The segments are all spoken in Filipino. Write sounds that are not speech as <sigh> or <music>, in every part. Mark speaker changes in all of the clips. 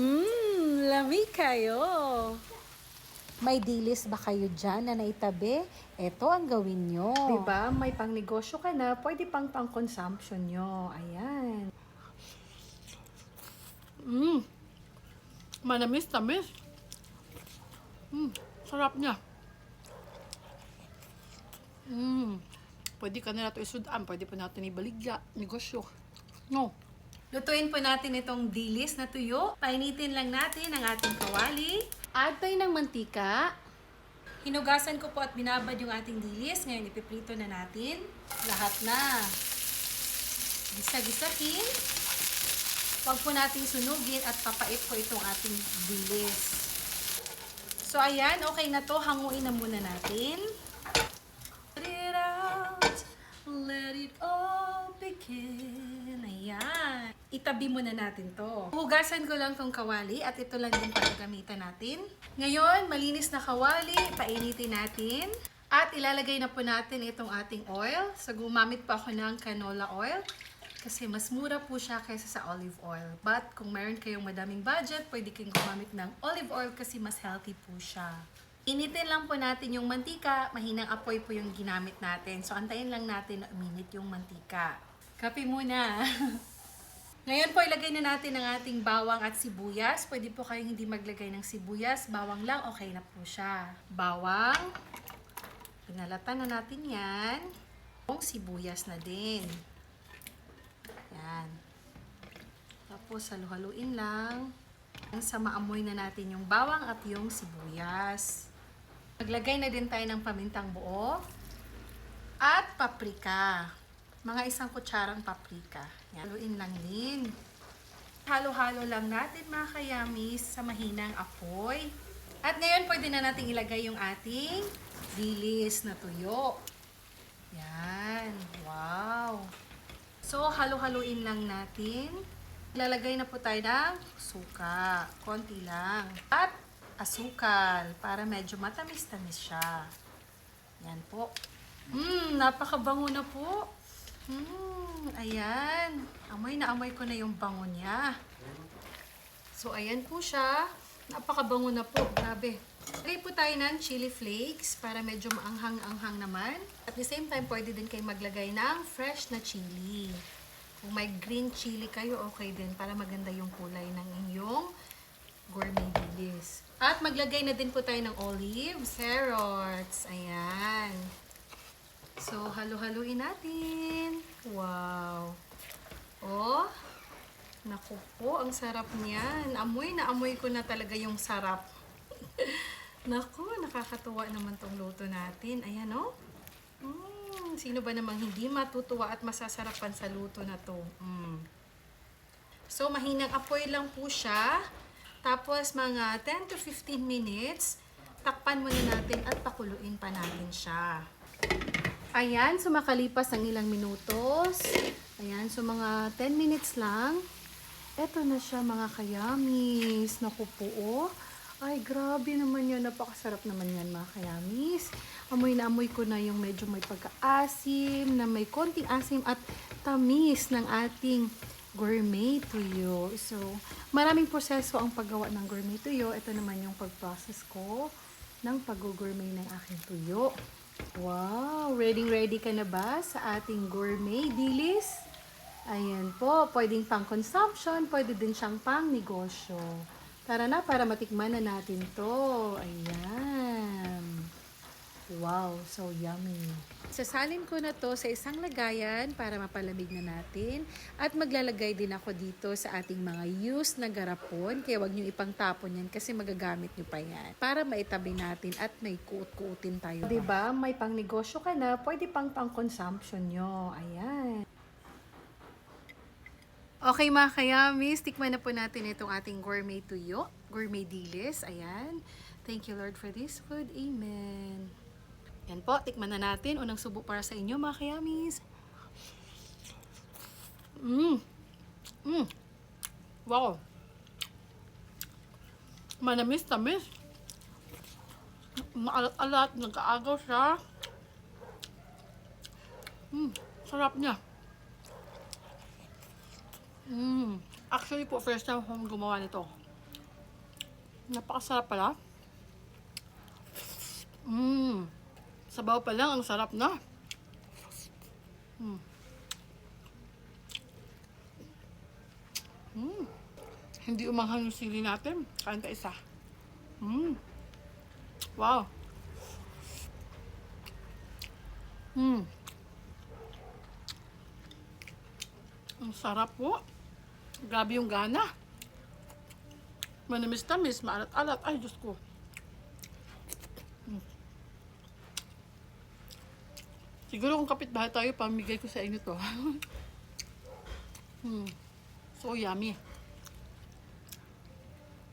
Speaker 1: Hmm, lamig kayo. May dilis ba kayo dyan na naitabi? Ito ang gawin nyo.
Speaker 2: Diba? May pang negosyo ka na, pwede pang pang consumption nyo. Ayan.
Speaker 3: Mmm. Manamis, tamis. Mmm. Sarap niya. Mmm. Pwede ka na natin isudan. Pwede pa natin ibaligya. Negosyo. No.
Speaker 1: Lutuin po natin itong dilis na tuyo. Painitin lang natin ang ating kawali.
Speaker 2: Add tayo ng mantika.
Speaker 1: Hinugasan ko po at binabad yung ating dilis. Ngayon ipiprito na natin. Lahat na. Gisa-gisahin. Huwag po nating sunugin at papait po itong ating dilis. So ayan, okay na to. Hanguin na muna natin. Let it out. Let it all begin. Ayan. Itabi muna natin to. Hugasan ko lang tong kawali at ito lang din pagkagamitan natin. Ngayon, malinis na kawali. Painitin natin. At ilalagay na po natin itong ating oil. So, gumamit pa ako ng canola oil. Kasi mas mura po siya kaysa sa olive oil. But kung meron kayong madaming budget, pwede kayong gumamit ng olive oil kasi mas healthy po siya. Initin lang po natin yung mantika, mahinang apoy po yung ginamit natin. So antayin lang natin na uminit yung mantika. Kape muna. <laughs> Ngayon po ilagay na natin ang ating bawang at sibuyas. Pwede po kayong hindi maglagay ng sibuyas. Bawang lang, okay na po siya. Bawang. Pinalatan na natin yan. Yung sibuyas na din. Yan. Tapos halu-haluin lang. Hanggang sa maamoy na natin yung bawang at yung sibuyas. Maglagay na din tayo ng pamintang buo at paprika. Mga isang kutsarang paprika. Yan. Haluin lang din. Halo-halo lang natin mga kayamis sa mahinang apoy. At ngayon pwede na natin ilagay yung ating dilis na tuyo. Yan. Wow. So, halo-haluin lang natin. Lalagay na po tayo ng suka. Konti lang. At asukal para medyo matamis-tamis siya. Yan po. Mmm, napakabango na po. Mmm, ayan. Amoy na amoy ko na yung bango niya. So, ayan po siya. Napakabango na po. Grabe. Lagay po tayo ng chili flakes para medyo maanghang-anghang naman. At the same time, pwede din kayo maglagay ng fresh na chili. Kung may green chili kayo, okay din para maganda yung kulay ng inyong gourmet dilis. At maglagay na din po tayo ng olive, carrots. Ayan. So, halo-haluin natin. Wow. Oh, naku po, ang sarap niyan. Amoy na amoy ko na talaga yung sarap. <laughs> naku, nakakatuwa naman tong luto natin. Ayan, oh. Mm, sino ba namang hindi matutuwa at masasarapan sa luto na to? Mm. So, mahinang apoy lang po siya. Tapos, mga 10 to 15 minutes, takpan muna natin at pakuluin pa natin siya. Ayan, so makalipas ang ilang minutos. Ayan, so mga 10 minutes lang. Eto na siya mga kayamis. Naku po, oh. Ay, grabe naman yan. Napakasarap naman yan mga kayamis. Amoy na amoy ko na yung medyo may pagkaasim, na may konting asim at tamis ng ating gourmet tuyo. So, maraming proseso ang paggawa ng gourmet tuyo. Ito naman yung pag-process ko ng pag-gourmet ng aking tuyo. Wow! Ready ready ka na ba sa ating gourmet dilis? Ayan po, pwedeng pang consumption, pwede din siyang pang negosyo. Tara na para matikman na natin to. Ayan. Wow, so yummy. Sasalin ko na to sa isang lagayan para mapalamig na natin. At maglalagay din ako dito sa ating mga used na garapon. Kaya wag nyo ipang tapon yan kasi magagamit nyo pa yan. Para maitabi natin at may kuut-kuutin tayo.
Speaker 2: Diba? May pang negosyo ka na, pwede pang pang consumption nyo. Ayan.
Speaker 1: Okay mga kayamis, tikman na po natin itong ating gourmet tuyo, gourmet dilis. Ayan. Thank you Lord for this food. Amen. Yan po, tikman na natin. Unang subo para sa inyo mga kayamis.
Speaker 3: Mmm. Mmm. Wow. Manamis, tamis. Maalat, nagkaagaw siya. Mmm. Sarap niya. Mmm. Actually po, first time akong gumawa nito. Napakasarap pala. Mmm. Sabaw pa lang, ang sarap na. Mm. Mm. Hindi umanghang yung sili natin. Kain ka isa. Mm. Wow. Mm. Ang sarap po. Grabe yung gana. Manamis-tamis, maalat-alat. Ay, Diyos ko. Siguro kung kapitbahay tayo, pamigay ko sa inyo to. <laughs> mm. So yummy.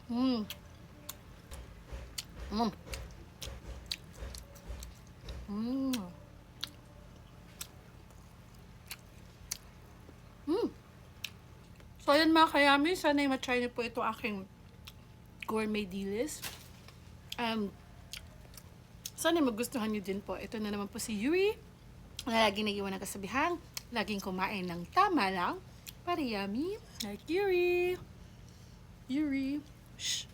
Speaker 3: Mm. Mm. Mm. Mm. So, ayan mga kayami. Sana ay matry niyo po ito aking gourmet dilis. Um, sana magustuhan niyo din po. Ito na naman po si Yuri. Na lagi nag-iwan ng kasabihan. Laging kumain ng tama lang. Para yummy. Like Yuri. Yuri. Shh.